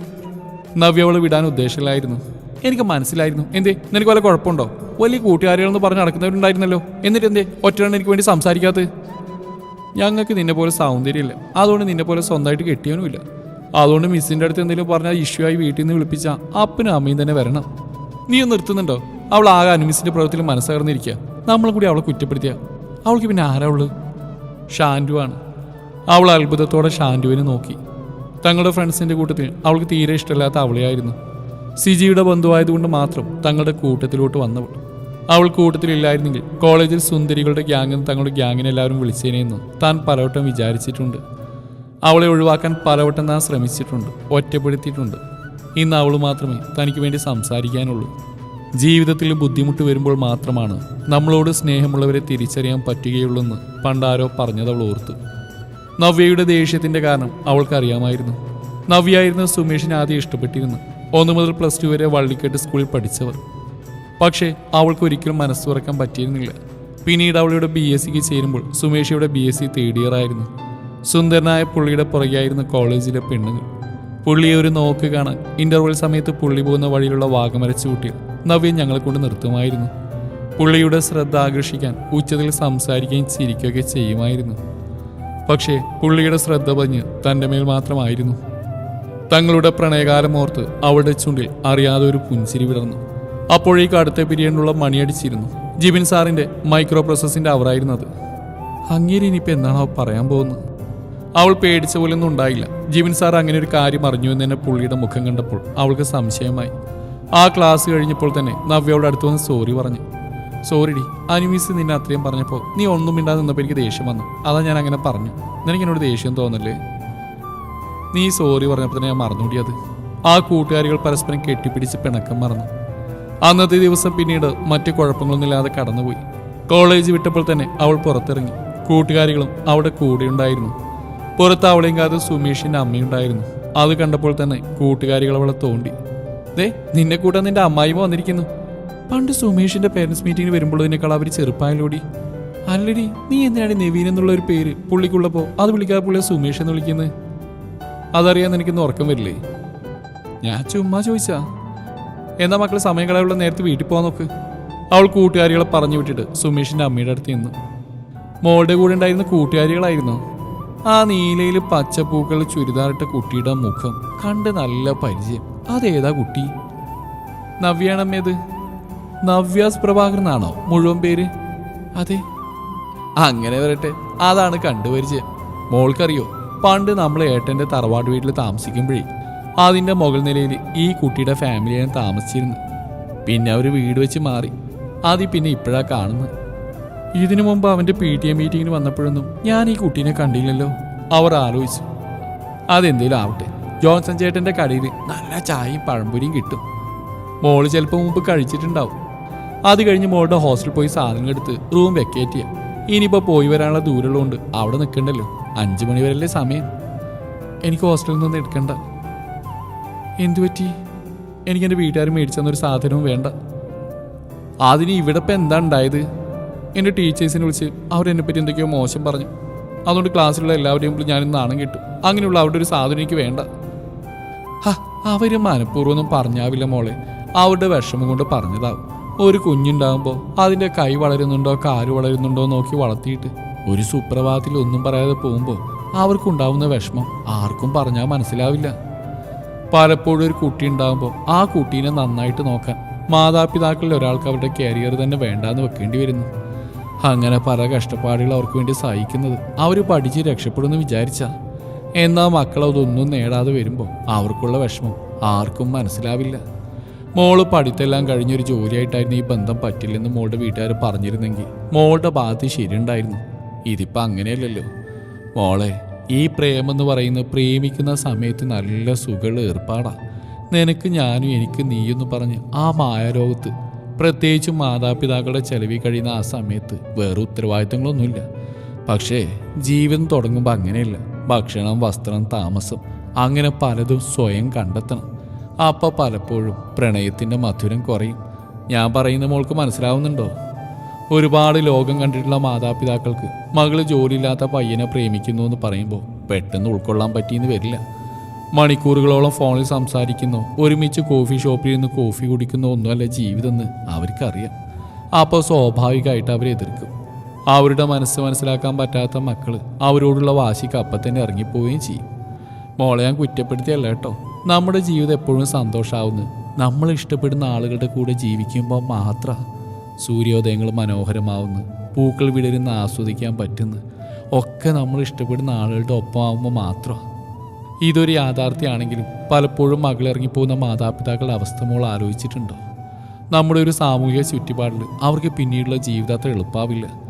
നവ്യ അവളെ വിടാൻ ഉദ്ദേശമില്ലായിരുന്നു എനിക്ക് മനസ്സിലായിരുന്നു. എന്തേ? നിനക്ക് വല്ല കുഴപ്പമുണ്ടോ? വലിയ കൂട്ടുകാരികളെന്ന് പറഞ്ഞ് നടക്കുന്നവരുണ്ടായിരുന്നല്ലോ. എന്നിട്ട് എന്തേ? ഒറ്റയാണ് എനിക്ക് വേണ്ടി സംസാരിക്കാത്തത്? ഞങ്ങൾക്ക് നിന്നെ പോലെ സൗന്ദര്യമില്ല. അതുകൊണ്ട് നിന്നെ പോലെ സ്വന്തമായിട്ട് കെട്ടിയവനുമില്ല. അതുകൊണ്ട് മിസ്സിന്റെ അടുത്ത് എന്തെങ്കിലും പറഞ്ഞാൽ ഇഷ്യൂ ആയി വീട്ടിൽ നിന്ന് വിളിപ്പിച്ച അപ്പനും അമ്മയും തന്നെ വരണം. നീ നിർത്തുന്നുണ്ടോ? അവൾ ആകെ അനുമിസിന്റെ പ്രവൃത്തിയിൽ മനസ്സകർന്നിരിക്കുക. നമ്മളും കൂടി അവളെ കുറ്റപ്പെടുത്തിയ. അവൾക്ക് പിന്നെ ആരാ ഉള്ളത്? ഷാൻഡു ആണ്. അവൾ അത്ഭുതത്തോടെ ഷാൻഡുവിനെ നോക്കി. തങ്ങളുടെ ഫ്രണ്ട്സിന്റെ കൂട്ടത്തിൽ അവൾക്ക് തീരെ ഇഷ്ടമില്ലാത്ത അവളെയായിരുന്നു. സിജിയുടെ ബന്ധുവായതുകൊണ്ട് മാത്രം തങ്ങളുടെ കൂട്ടത്തിലോട്ട് വന്നവൾ. അവൾ കൂട്ടത്തിലില്ലായിരുന്നെങ്കിൽ കോളേജിൽ സുന്ദരികളുടെ ഗ്യാങ് തങ്ങളുടെ ഗ്യാങ്ങിനെ എല്ലാവരും വിളിച്ചേനെന്ന് താൻ പലവട്ടം വിചാരിച്ചിട്ടുണ്ട്. അവളെ ഒഴിവാക്കാൻ പലവട്ടം താൻ ശ്രമിച്ചിട്ടുണ്ട് ഒറ്റപ്പെടുത്തിയിട്ടുണ്ട്. ഇന്ന് അവൾ മാത്രമേ തനിക്ക് വേണ്ടി സംസാരിക്കാനുള്ളൂ. ജീവിതത്തിൽ ബുദ്ധിമുട്ട് വരുമ്പോൾ മാത്രമാണ് നമ്മളോട് സ്നേഹമുള്ളവരെ തിരിച്ചറിയാൻ പറ്റുകയുള്ളൂന്ന് പണ്ടാരോ പറഞ്ഞത് അവൾ ഓർത്തു. നവ്യയുടെ ദേഷ്യത്തിന്റെ കാരണം അവൾക്കറിയാമായിരുന്നു നവ്യായിരുന്നു സുമേഷിനെ ആദ്യം ഇഷ്ടപ്പെട്ടിരുന്നു. ഒന്ന് മുതൽ പ്ലസ് ടു വരെ വള്ളിക്കെട്ട് സ്കൂളിൽ പഠിച്ചവർ പക്ഷേ അവൾക്ക് ഒരിക്കലും മനസ്സ് തുറക്കാൻ പറ്റിയിരുന്നില്ല. പിന്നീട് അവളുടെ ബി എസ് സിക്ക് ചേരുമ്പോൾ സുമേഷ് ഇവിടെ B S C third year ആയിരുന്നു. സുന്ദരനായ പുള്ളിയുടെ പുറകെയായിരുന്നു കോളേജിലെ പെണ്ണുങ്ങൾ. പുള്ളിയെ ഒരു നോക്ക് കാണാൻ ഇന്റർവെൽ സമയത്ത് പുള്ളി പോകുന്ന വഴിയിലുള്ള വാഗമരച്ചു കൂട്ടിയിൽ നവ്യ ഞങ്ങളെ കൊണ്ട് നിർത്തുമായിരുന്നു. പുള്ളിയുടെ ശ്രദ്ധ ആകർഷിക്കാൻ ഉച്ചത്തിൽ സംസാരിക്കുകയും ചിരിക്കുകയൊക്കെ ചെയ്യുമായിരുന്നു. പക്ഷേ പുള്ളിയുടെ ശ്രദ്ധ പതിഞ്ഞ് തന്റെ മേൽ മാത്രമായിരുന്നു. തങ്ങളുടെ പ്രണയകാലം ഓർത്ത് അവളുടെ ചുണ്ടിൽ അറിയാതെ ഒരു പുഞ്ചിരി വിടർന്നു. അപ്പോഴേക്ക് അടുത്ത പിരിയഡിനുള്ള മണിയടിച്ചിരുന്നു. ജിബിൻ സാറിന്റെ മൈക്രോ അവറായിരുന്നു അത്. അങ്ങേരി ഇനിയിപ്പോൾ എന്താണ് പറയാൻ പോകുന്നത്? അവൾ പേടിച്ച പോലൊന്നും ഉണ്ടായില്ല. ജിബിൻ സാർ അങ്ങനെ ഒരു കാര്യം അറിഞ്ഞു എന്ന് തന്നെ പുള്ളിയുടെ മുഖം കണ്ടപ്പോൾ അവൾക്ക് സംശയമായി. ആ ക്ലാസ് കഴിഞ്ഞപ്പോൾ തന്നെ നവ്യയോട് അടുത്ത് വന്ന് സോറി പറഞ്ഞു. സോറിഡി അനുമീസ് നിന്നെ അത്രയും പറഞ്ഞപ്പോൾ നീ ഒന്നും മിണ്ടാതെ നിന്നപ്പോൾ എനിക്ക് ദേഷ്യം വന്നു. അതാ ഞാൻ അങ്ങനെ പറഞ്ഞു. നിനക്ക് എന്നോട് ദേഷ്യം തോന്നല്ലേ? നീ സോറി പറഞ്ഞപ്പോൾ തന്നെ ഞാൻ മറന്നുകൂടിയത് ആ കൂട്ടുകാരികൾ പരസ്പരം കെട്ടിപ്പിടിച്ച് പിണക്കം മറന്നു. അന്നത്തെ ദിവസം പിന്നീട് മറ്റു കുഴപ്പങ്ങളൊന്നുമില്ലാതെ കടന്നുപോയി. കോളേജ് വിട്ടപ്പോൾ തന്നെ അവൾ പുറത്തിറങ്ങി. കൂട്ടുകാരികളും അവിടെ കൂടെയുണ്ടായിരുന്നു പുറത്ത് അവളെയും കാത്ത് സുമേഷിന്റെ അമ്മയുണ്ടായിരുന്നു. അത് കണ്ടപ്പോൾ തന്നെ കൂട്ടുകാരികൾ അവളെ തോണ്ടി. ദേ നിന്നെ കൂട്ടാൻ നിന്റെ അമ്മായിമ വന്നിരിക്കുന്നു. പണ്ട് സുമേഷിന്റെ പേരൻസ് മീറ്റിംഗിന് വരുമ്പോഴതിനേക്കാൾ അവർ ചെറുപ്പായാലോടി അല്ലടി നീ എന്തിനാണ് നെവീൻ എന്നുള്ള ഒരു പേര് പുള്ളിക്കുള്ളപ്പോ അത് വിളിക്കാതെ പുള്ളിയെ സുമേഷ് എന്ന് വിളിക്കുന്നത് അതറിയാൻ എനിക്കൊന്ന് ഉറക്കം വരില്ലേ? ഞാൻ ചുമ്മാ ചോദിച്ചാ. എന്നാ മക്കളെ സമയം കളയുള്ള നേരത്തെ വീട്ടിൽ പോകാൻ നോക്ക്. അവൾ കൂട്ടുകാരികളെ പറഞ്ഞു വിട്ടിട്ട് സുമേഷിന്റെ അമ്മയുടെ അടുത്ത് നിന്നു മോളുടെ കൂടെ ഉണ്ടായിരുന്ന കൂട്ടുകാരികളായിരുന്നു. ആ നീലയിൽ പച്ചപ്പൂക്കൾ ചുരിദാറിട്ട കുട്ടിയുടെ മുഖം കണ്ട് നല്ല പരിചയം. അതേതാ കുട്ടി? നവ്യാണമ്മേത്? നവ്യാസ് പ്രഭാകരനാണോ മുഴുവൻ പേര്? അതെ. അങ്ങനെ വരട്ടെ. അതാണ് കണ്ടുപരിചയം. മോൾക്കറിയോ പണ്ട് നമ്മൾ ഏട്ടന്റെ തറവാട് വീട്ടിൽ താമസിക്കുമ്പോഴേ അതിന്റെ മുകൾ നിലയിൽ ഈ കുട്ടിയുടെ ഫാമിലിയാണ് താമസിച്ചിരുന്നത് പിന്നെ അവർ വീട് വെച്ച് മാറി. ആദ്യം പിന്നെ ഇപ്പോഴാ കാണുന്നത്. ഇതിനു മുമ്പ് അവന്റെ പി ടി എ മീറ്റിങ്ങിന് വന്നപ്പോഴൊന്നും ഞാൻ ഈ കുട്ടീനെ കണ്ടില്ലല്ലോ. അവർ ആലോചിച്ചു. അതെന്തേലും ആവട്ടെ. ജോൺസൺ ചേട്ടന്റെ കടയിൽ നല്ല ചായയും പഴംപൊരിയും കിട്ടും. മോൾ ചിലപ്പോൾ മുമ്പ് കഴിച്ചിട്ടുണ്ടാവും. അത് കഴിഞ്ഞ് മോളുടെ ഹോസ്റ്റലിൽ പോയി സാധനങ്ങൾ എടുത്ത് റൂം വെക്കേറ്റ് ചെയ്യാം ഇനിയിപ്പോൾ പോയി വരാനുള്ള ദൂരമുള്ളതുകൊണ്ട് അവിടെ നിൽക്കണ്ടല്ലോ അഞ്ചു മണി വരെയല്ലേ സമയം. എനിക്ക് ഹോസ്റ്റലിൽ നിന്നൊന്നും എടുക്കണ്ട. എന്തു പറ്റി? എനിക്ക് എന്റെ വീട്ടുകാർ മേടിച്ചു തന്നൊരു സാധനവും വേണ്ട. അതിന് ഇവിടെ ഇപ്പം എന്താ ഉണ്ടായത്? എന്റെ ടീച്ചേഴ്സിനെ വിളിച്ച് അവരെന്നെ പറ്റി എന്തൊക്കെയോ മോശം പറഞ്ഞു. അതുകൊണ്ട് ക്ലാസ്സിലുള്ള എല്ലാവരെയും മുമ്പിൽ ഞാനിന്ന് നാണം കിട്ടും. അങ്ങനെയുള്ള അവരുടെ ഒരു സാധനം എനിക്ക് വേണ്ട. അവർ മനഃപൂർവം പറഞ്ഞാവില്ല മോളെ. അവരുടെ വിഷമം കൊണ്ട് പറഞ്ഞതാവും. ഒരു കുഞ്ഞുണ്ടാകുമ്പോൾ അതിന്റെ കൈ വളരുന്നുണ്ടോ കാൽ വളരുന്നുണ്ടോ നോക്കി വളർത്തിയിട്ട് ഒരു സുപ്രഭാതത്തിൽ ഒന്നും പറയാതെ പോകുമ്പോൾ അവർക്കുണ്ടാവുന്ന വിഷമം ആർക്കും പറഞ്ഞാൽ മനസ്സിലാവില്ല. പലപ്പോഴും ഒരു കുട്ടി ഉണ്ടാകുമ്പോൾ ആ കുട്ടീനെ നന്നായിട്ട് നോക്കാൻ മാതാപിതാക്കളിൽ ഒരാൾക്ക് അവരുടെ കരിയർ തന്നെ വേണ്ടാന്ന് വെക്കേണ്ടി വരുന്നു. അങ്ങനെ പല കഷ്ടപ്പാടുകൾ അവർക്ക് വേണ്ടി സഹിക്കുന്നത് അവർ പഠിച്ച് രക്ഷപ്പെടുമെന്ന് വിചാരിച്ച എന്നാൽ മക്കൾ അതൊന്നും നേടാതെ വരുമ്പോൾ അവർക്കുള്ള വിഷമം ആർക്കും മനസ്സിലാവില്ല. മോൾ പഠിത്തെല്ലാം കഴിഞ്ഞൊരു ജോലിയായിട്ടായിരുന്നു ഈ ബന്ധം പറ്റില്ലെന്ന് മോളുടെ വീട്ടുകാർ പറഞ്ഞിരുന്നെങ്കിൽ മോളുടെ ഭാഗത്ത് ശരിയുണ്ടായിരുന്നു. ഇതിപ്പോൾ അങ്ങനെയല്ലല്ലോ. മോളെ ഈ പ്രേമെന്ന് പറയുന്ന പ്രേമിക്കുന്ന സമയത്ത് നല്ല സുഖമുള്ള ഏർപ്പാടാ. നിനക്ക് ഞാനും എനിക്ക് നീയെന്ന് പറഞ്ഞ് ആ മായാരോഗത്ത് പ്രത്യേകിച്ചും മാതാപിതാക്കളുടെ ചെലവിൽ കഴിയുന്ന ആ സമയത്ത് വേറെ ഉത്തരവാദിത്തങ്ങളൊന്നുമില്ല. പക്ഷേ ജീവിതം തുടങ്ങുമ്പോൾ അങ്ങനെയല്ല. ഭക്ഷണം വസ്ത്രം താമസം അങ്ങനെ പലതും സ്വയം കണ്ടെത്തണം. അപ്പോൾ പലപ്പോഴും പ്രണയത്തിന്റെ മധുരം കുറയും. ഞാൻ പറയുന്ന മോൾക്ക് മനസ്സിലാവുന്നുണ്ടോ? ഒരുപാട് ലോകം കണ്ടിട്ടുള്ള മാതാപിതാക്കൾക്ക് മകൾ ജോലിയില്ലാത്ത പയ്യനെ പ്രേമിക്കുന്നു എന്ന് പറയുമ്പോൾ പെട്ടെന്ന് ഉൾക്കൊള്ളാൻ പറ്റിയെന്ന് വരില്ല. മണിക്കൂറുകളോളം ഫോണിൽ സംസാരിക്കുന്നു ഒരുമിച്ച് കോഫി ഷോപ്പിൽ നിന്ന് കോഫി കുടിക്കുന്നോ ഒന്നുമല്ല ജീവിതമെന്ന് അവർക്കറിയാം. അപ്പോൾ സ്വാഭാവികമായിട്ട് അവരെ എതിർക്കും. അവരുടെ മനസ്സ് മനസ്സിലാക്കാൻ പറ്റാത്ത മക്കൾ അവരോടുള്ള വാശിക്ക് അപ്പം തന്നെ ഇറങ്ങിപ്പോവുകയും ചെയ്യും. മോളെ ഞാൻ കുറ്റപ്പെടുത്തിയല്ല കേട്ടോ. നമ്മുടെ ജീവിതം എപ്പോഴും സന്തോഷമാവുന്നു നമ്മൾ ഇഷ്ടപ്പെടുന്ന ആളുകളുടെ കൂടെ ജീവിക്കുമ്പോൾ മാത്രം സൂര്യോദയങ്ങൾ മനോഹരമാവുന്നു. പൂക്കൾ വിടരുന്ന ആസ്വദിക്കാൻ പറ്റുന്നു. ഒക്കെ നമ്മൾ ഇഷ്ടപ്പെടുന്ന ആളുകളുടെ ഒപ്പമാവുമ്പോൾ മാത്രം. ഇതൊരു യാഥാർത്ഥ്യമാണെങ്കിലും പലപ്പോഴും മകളിറങ്ങിപ്പോകുന്ന മാതാപിതാക്കളുടെ അവസ്ഥ മോൾ ആലോചിച്ചിട്ടുണ്ടോ? നമ്മുടെ ഒരു സാമൂഹിക ചുറ്റുപാടിൽ അവർക്ക് പിന്നീടുള്ള ജീവിതത്തെ എളുപ്പാവില്ല.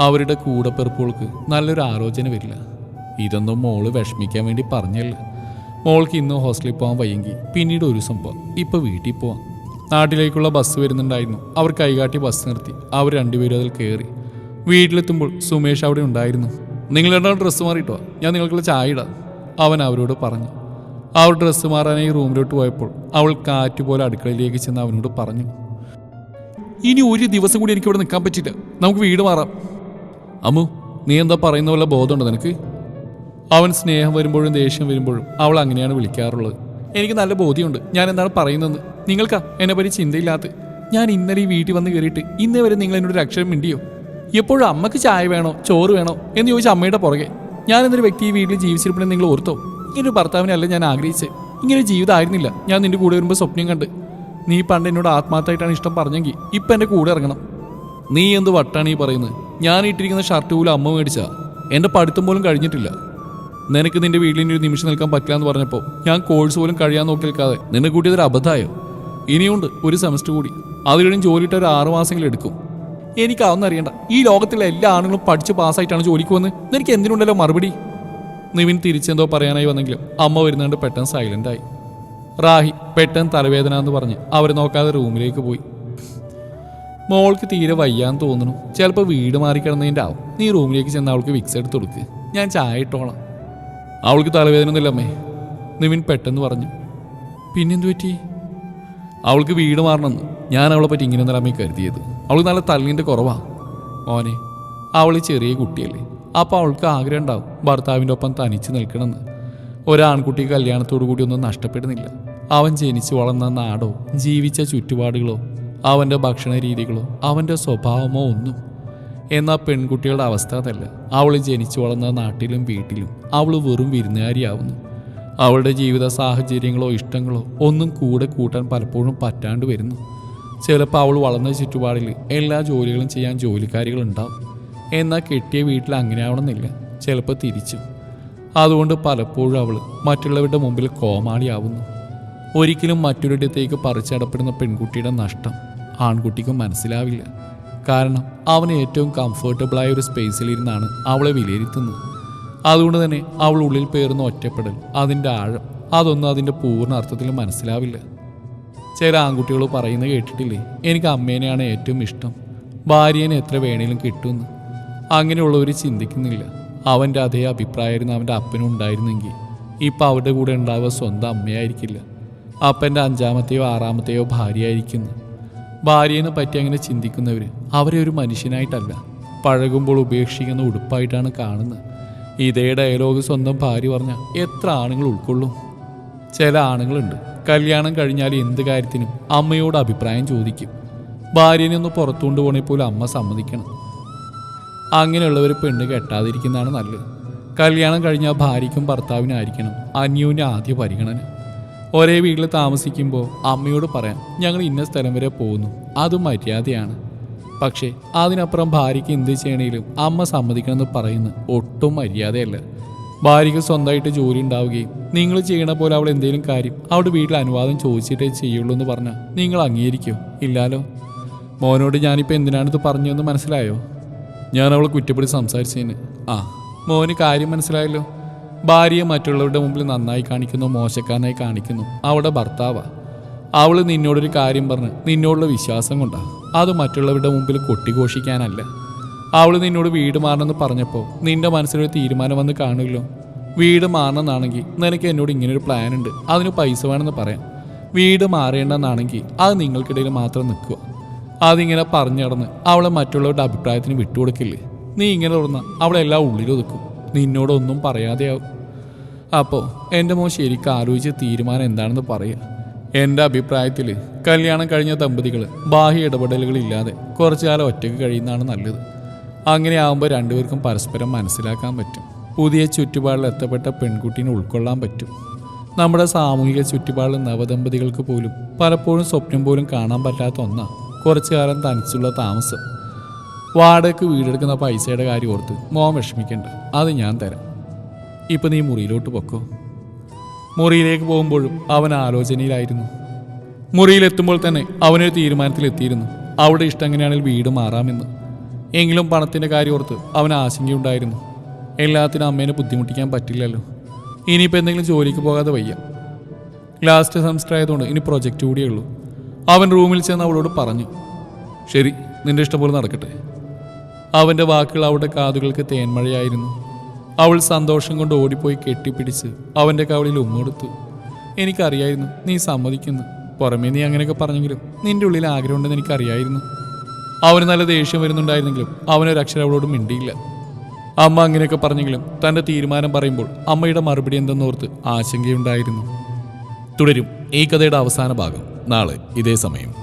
അവരുടെ കൂടപ്പിറപ്പുകൾക്ക് നല്ലൊരു ആലോചന വരില്ല. ഇതൊന്നും മോൾ വിഷമിക്കാൻ വേണ്ടി പറഞ്ഞല്ല. മോൾക്ക് ഇന്ന് ഹോസ്റ്റലിൽ പോകാൻ വയ്യെങ്കിൽ പിന്നീട് ഒരു സംഭവം. ഇപ്പോൾ വീട്ടിൽ പോവാം. നാട്ടിലേക്കുള്ള ബസ് വരുന്നുണ്ടായിരുന്നു. അവർ കൈകാട്ടി ബസ് നിർത്തി. അവർ രണ്ടുപേരും അതിൽ കയറി വീട്ടിലെത്തുമ്പോൾ സുമേഷ് അവിടെ ഉണ്ടായിരുന്നു. നിങ്ങൾ രണ്ടാളും ഡ്രസ്സ് മാറിയിട്ടോ? ഞാൻ നിങ്ങൾക്കുള്ള ചായ ഇടാം. അവൻ അവരോട് പറഞ്ഞു. അവർ ഡ്രസ്സ് മാറാനായി റൂമിലോട്ട് പോയപ്പോൾ അവൾ കാറ്റ് പോലെ അടുക്കളയിലേക്ക് ചെന്ന് അവനോട് പറഞ്ഞു. ഇനി ഒരു ദിവസം കൂടി എനിക്കിവിടെ നിൽക്കാൻ പറ്റില്ല. നമുക്ക് വീട് മാറാം. അമ്മു നീ എന്താ പറയുന്ന പോലെ ബോധമുണ്ടോ നിനക്ക്? അവൻ സ്നേഹം വരുമ്പോഴും ദേഷ്യം വരുമ്പോഴും അവൾ അങ്ങനെയാണ് വിളിക്കാറുള്ളത്. എനിക്ക് നല്ല ബോധ്യമുണ്ട്. ഞാൻ എന്താണ് പറയുന്നത് നിങ്ങൾക്കാ? എന്നെ പറ്റി ചിന്തയില്ലാത്ത. ഞാൻ ഇന്നലെ ഈ വീട്ടിൽ വന്ന് കയറിയിട്ട് ഇന്നേ വരെ നിങ്ങൾ എന്നോട് ഒരു അക്ഷരം മിണ്ടിയോ? എപ്പോഴും അമ്മയ്ക്ക് ചായ വേണോ? ചോറ് വേണോ? എന്ന് ചോദിച്ച അമ്മയുടെ പുറകെ. ഞാൻ എന്നൊരു വ്യക്തി ഈ വീട്ടിൽ ജീവിച്ചിരിപ്പണെന്ന് നിങ്ങൾ ഓർത്തോ? ഇങ്ങനൊരു ഭർത്താവിനെ അല്ല ഞാൻ ആഗ്രഹിച്ചത് ഇങ്ങനൊരു ജീവിതം ആയിരുന്നില്ല. ഞാൻ നിന്റെ കൂടെ വരുമ്പോൾ സ്വപ്നം കണ്ട്. നീ പണ്ട് എന്നോട് ആത്മാർത്ഥമായിട്ടാണ് ഇഷ്ടം പറഞ്ഞെങ്കിൽ ഇപ്പം എന്റെ കൂടെ ഇറങ്ങണം. നീ എന്ത് വട്ടാണ് ഈ പറയുന്നത്? ഞാൻ ഇട്ടിരിക്കുന്ന ഷർട്ട് പോലും അമ്മ മേടിച്ചാ. എന്റെ പഠിത്തം പോലും കഴിഞ്ഞിട്ടില്ല. നിനക്ക് നിന്റെ വീട്ടിൽ ഇനി ഒരു നിമിഷം നിൽക്കാൻ പറ്റില്ല എന്ന് പറഞ്ഞപ്പോൾ ഞാൻ കോഴ്സ് പോലും കഴിയാൻ നോക്കി നിൽക്കാതെ നിന്നെ കൂട്ടിയതൊരു അബദ്ധമായോ? ഇനിയുണ്ട് ഒരു സെമസ്റ്റർ കൂടി. അത് കഴിഞ്ഞ് ജോലിയിട്ട് ഒരു ആറു മാസമെങ്കിലും എടുക്കും. എനിക്ക് അതൊന്നും അറിയണ്ട. ഈ ലോകത്തിലെ എല്ലാ ആണുങ്ങളും പഠിച്ച് പാസ്സായിട്ടാണ് ജോലിക്ക് വന്ന് നിനക്ക് എന്തിനുണ്ടല്ലോ മറുപടി? നിവിൻ തിരിച്ചെന്തോ പറയാനായി വന്നെങ്കിലും അമ്മ വരുന്നുണ്ട് പെട്ടെന്ന് സൈലന്റ് ആയി. റാഹി പെട്ടെന്ന് തലവേദന എന്ന് പറഞ്ഞ് അവർ നോക്കാതെ റൂമിലേക്ക് പോയി. മോൾക്ക് തീരെ വയ്യാന്ന് തോന്നുന്നു. ചിലപ്പോൾ വീട് മാറിക്കിടന്നതിന്റെ ആവും നീ റൂമിലേക്ക് ചെന്ന് അവൾക്ക് വിക്സ് എടുത്ത് കൊടുക്ക്. ഞാൻ ചായ ഇട്ടോളാം. അവൾക്ക് തലവേദന ഒന്നുമില്ല അമ്മേ. നിവിൻ പെട്ടെന്ന് പറഞ്ഞു. പിന്നെന്തു പറ്റി? അവൾക്ക് വീട് മാറണമെന്ന്. ഞാൻ അവളെ പറ്റി ഇങ്ങനെ നിലമേ കരുതിയത്. അവൾക്ക് നല്ല തല്ലിന്റെ കുറവാണ് മോനെ അവൾ ചെറിയ കുട്ടിയല്ലേ. അപ്പോൾ അവൾക്ക് ആഗ്രഹം ഉണ്ടാവും ഭർത്താവിന്റെ ഒപ്പം തനിച്ച് നിൽക്കണമെന്ന്. ഒരാൺകുട്ടി കല്യാണത്തോടു കൂടി ഒന്നും നഷ്ടപ്പെടുന്നില്ല. അവൻ ജനിച്ചു വളർന്ന നാടോ ജീവിച്ച ചുറ്റുപാടുകളോ അവന്റെ ഭക്ഷണ രീതികളോ അവന്റെ സ്വഭാവമോ ഒന്നും. എന്നാൽ പെൺകുട്ടികളുടെ അവസ്ഥ അതല്ല. അവൾ ജനിച്ചു വളർന്ന നാട്ടിലും വീട്ടിലും അവൾ വെറും വിരുന്നുകാരിയാവുന്നു. അവളുടെ ജീവിത സാഹചര്യങ്ങളോ ഇഷ്ടങ്ങളോ ഒന്നും കൂടെ കൂട്ടാൻ പലപ്പോഴും പറ്റാണ്ട് വരുന്നു. ചിലപ്പോൾ അവൾ വളർന്ന ചുറ്റുപാടിൽ എല്ലാ ജോലികളും ചെയ്യാൻ ജോലിക്കാരികളുണ്ടാവും. എന്നാൽ കെട്ടിയ വീട്ടിൽ അങ്ങനെ ആവണമെന്നില്ല ചിലപ്പോൾ തിരിച്ചു. അതുകൊണ്ട് പലപ്പോഴും അവൾ മറ്റുള്ളവരുടെ മുമ്പിൽ കോമാളിയാവുന്നു. ഒരിക്കലും മറ്റൊരിടത്തേക്ക് പറിച്ചടപ്പെടുന്ന പെൺകുട്ടിയുടെ നഷ്ടം ആൺകുട്ടിക്ക് മനസ്സിലാവില്ല. കാരണം അവന് ഏറ്റവും കംഫർട്ടബിളായ ഒരു സ്പേസിലിരുന്നാണ് അവളെ വിലയിരുത്തുന്നത്. അതുകൊണ്ട് തന്നെ അവൾ ഉള്ളിൽ പേറുന്ന ഒറ്റപ്പെടൽ അതിന്റെ ആഴം അതൊന്നും അതിന്റെ പൂർണ അർത്ഥത്തിൽ മനസ്സിലാവില്ല. ചില ആൺകുട്ടികൾ പറയുന്നത് കേട്ടിട്ടില്ലേ? എനിക്ക് അമ്മേനെയാണ് ഏറ്റവും ഇഷ്ടം. ഭാര്യേനെ എത്ര വേണേലും കിട്ടുമെന്ന് അങ്ങനെയുള്ളവർ ചിന്തിക്കുന്നില്ല. അവന്റെ അതേ അഭിപ്രായമായിരുന്നു അവന്റെ അപ്പനും ഉണ്ടായിരുന്നെങ്കിൽ. ഇപ്പം അവരുടെ കൂടെ ഉണ്ടാവുക സ്വന്തം അമ്മയായിരിക്കില്ല. അപ്പന്റെ അഞ്ചാമത്തെയോ ആറാമത്തെയോ ഭാര്യയായിരിക്കുന്നു. ഭാര്യേനെ പറ്റി അങ്ങനെ ചിന്തിക്കുന്നവർ അവരെ ഒരു മനുഷ്യനായിട്ടല്ല. പഴകുമ്പോൾ ഉപേക്ഷിക്കുന്ന ഉടുപ്പായിട്ടാണ് കാണുന്നത്. ഇതേ ഡയലോഗ് സ്വന്തം ഭാര്യ പറഞ്ഞാൽ എത്ര ആണുങ്ങൾ ഉൾക്കൊള്ളും? ചില ആണുങ്ങളുണ്ട്. കല്യാണം കഴിഞ്ഞാൽ എന്ത് കാര്യത്തിനും അമ്മയോട് അഭിപ്രായം ചോദിക്കും. ഭാര്യനെ ഒന്ന് പുറത്തുകൊണ്ട് പോകണേ പോലും അമ്മ സമ്മതിക്കണം. അങ്ങനെയുള്ളവർ പെണ്ണ് കെട്ടാതിരിക്കുന്നതാണ് നല്ലത്. കല്യാണം കഴിഞ്ഞാൽ ഭാര്യയ്ക്കും ഭർത്താവിനായിരിക്കണം അന്യോന്യ ആദ്യ പരിഗണന. ഒരേ വീട്ടിൽ താമസിക്കുമ്പോൾ അമ്മയോട് പറയാം ഞങ്ങൾ ഇന്ന സ്ഥലം വരെ പോകുന്നു. അത് മര്യാദയാണ്. പക്ഷേ അതിനപ്പുറം ഭാര്യയ്ക്ക് എന്ത് ചെയ്യണേലും അമ്മ സമ്മതിക്കണമെന്ന് പറയുന്നത് ഒട്ടും മര്യാദയല്ല. ഭാര്യയ്ക്ക് സ്വന്തമായിട്ട് ജോലി ഉണ്ടാവുകയും നിങ്ങൾ ചെയ്യണ പോലെ അവൾ എന്തെങ്കിലും കാര്യം അവിടെ വീട്ടിൽ അനുവാദം ചോദിച്ചിട്ടേ ചെയ്യുള്ളൂ എന്ന് പറഞ്ഞാൽ നിങ്ങൾ അംഗീകരിക്കോ? ഇല്ലാലോ? മോനോട് ഞാനിപ്പോൾ എന്തിനാണിത് പറഞ്ഞതെന്ന് മനസ്സിലായോ? ഞാൻ അവളെ കുറ്റപ്പെടുത്തി സംസാരിച്ചതിന് ആ മോന് കാര്യം മനസ്സിലായല്ലോ. ഭാര്യയെ മറ്റുള്ളവരുടെ മുമ്പിൽ നന്നായി കാണിക്കുന്നു മോശക്കാരനായി കാണിക്കുന്നു. അവളുടെ ഭർത്താവാ. അവൾ നിന്നോടൊരു കാര്യം പറഞ്ഞ് നിന്നോടുള്ള വിശ്വാസം കൊണ്ടാ. അത് മറ്റുള്ളവരുടെ മുമ്പിൽ കൊട്ടിഘോഷിക്കാനല്ല. അവൾ നിന്നോട് വീട് മാറണമെന്ന് പറഞ്ഞപ്പോൾ നിന്റെ മനസ്സിലൊരു തീരുമാനം വന്ന് കാണുമല്ലോ. വീട് മാറണമെന്നാണെങ്കിൽ നിനക്ക് എന്നോട് ഇങ്ങനൊരു പ്ലാൻ ഉണ്ട് അതിന് പൈസ വേണമെന്ന് പറയാം. വീട് മാറേണ്ടെന്നാണെങ്കിൽ അത് നിങ്ങൾക്കിടയിൽ മാത്രം നിൽക്കുക. അതിങ്ങനെ പറഞ്ഞു നടന്ന് അവളെ മറ്റുള്ളവരുടെ അഭിപ്രായത്തിന് വിട്ടുകൊടുക്കില്ലേ? നീ ഇങ്ങനെ തുറന്ന അവളെല്ലാം ഉള്ളിലൊതുക്കും. നിന്നോടൊന്നും പറയാതെയാവും. അപ്പോൾ എന്റെ മോൻ ശരിക്കും ആലോചിച്ച് തീരുമാനം എന്താണെന്ന് പറയുക എന്റെ അഭിപ്രായത്തിൽ കല്യാണം കഴിഞ്ഞ ദമ്പതികൾ ബാഹ്യ ഇടപെടലുകളില്ലാതെ കുറച്ചു കാലം ഒറ്റയ്ക്ക് കഴിയുന്നതാണ് നല്ലത്. അങ്ങനെ ആകുമ്പോൾ രണ്ടുപേർക്കും പരസ്പരം മനസ്സിലാക്കാൻ പറ്റും. പുതിയ ചുറ്റുപാടിൽ എത്തപ്പെട്ട പെൺകുട്ടീനെ ഉൾക്കൊള്ളാൻ പറ്റും. നമ്മുടെ സാമൂഹിക ചുറ്റുപാടിൽ നവദമ്പതികൾക്ക് പോലും പലപ്പോഴും സ്വപ്നം പോലും കാണാൻ പറ്റാത്ത ഒന്നാണ് കുറച്ചു കാലം തനിച്ചുള്ള താമസം. വാടകയ്ക്ക് വീടെടുക്കുന്ന പൈസയുടെ കാര്യം ഓർത്ത് മോൻ വിഷമിക്കണ്ട. അത് ഞാൻ തരാം. ഇപ്പം നീ മുറിയിലോട്ട് പൊക്കോ. മുറിയിലേക്ക് പോകുമ്പോഴും അവൻ ആലോചനയിലായിരുന്നു. മുറിയിലെത്തുമ്പോൾ തന്നെ അവനൊരു തീരുമാനത്തിലെത്തിയിരുന്നു. അവിടെ ഇഷ്ടം എങ്ങനെയാണെങ്കിൽ വീട് മാറാമെന്ന്. എങ്കിലും പണത്തിന്റെ കാര്യം ഓർത്ത് അവൻ ആശങ്കയുണ്ടായിരുന്നു. എല്ലാത്തിനും അമ്മേനെ ബുദ്ധിമുട്ടിക്കാൻ പറ്റില്ലല്ലോ. ഇനിയിപ്പോൾ എന്തെങ്കിലും ജോലിക്ക് പോകാതെ വയ്യ. ലാസ്റ്റ് സെമസ്റ്റർ ആയതുകൊണ്ട് ഇനി പ്രൊജക്റ്റ് കൂടിയേ ഉള്ളൂ. അവൻ റൂമിൽ ചെന്ന് അവളോട് പറഞ്ഞു ശരി നിന്റെ ഇഷ്ടം പോലെ നടക്കട്ടെ. അവന്റെ വാക്കുകൾ അവളുടെ കാതുകൾക്ക് തേന്മഴയായിരുന്നു. അവൾ സന്തോഷം കൊണ്ട് ഓടിപ്പോയി കെട്ടിപ്പിടിച്ച് അവന്റെ കവളിൽ ഉമ്മൊടുത്തു. എനിക്കറിയായിരുന്നു നീ സമ്മതിക്കുന്നു. പുറമേ നീ അങ്ങനെയൊക്കെ പറഞ്ഞെങ്കിലും നിന്റെ ഉള്ളിൽ ആഗ്രഹമുണ്ടെന്ന് എനിക്കറിയായിരുന്നു. അവന് നല്ല ദേഷ്യം വരുന്നുണ്ടായിരുന്നെങ്കിലും അവനൊരക്ഷരം അവളോട് മിണ്ടിയില്ല. അമ്മ അങ്ങനെയൊക്കെ പറഞ്ഞെങ്കിലും തന്റെ തീരുമാനം പറയുമ്പോൾ അമ്മയുടെ മറുപടി എന്തെന്നോർത്ത് ആശങ്കയുണ്ടായിരുന്നു. തുടരും ഈ കഥയുടെ അവസാന ഭാഗം നാളെ ഇതേ സമയം.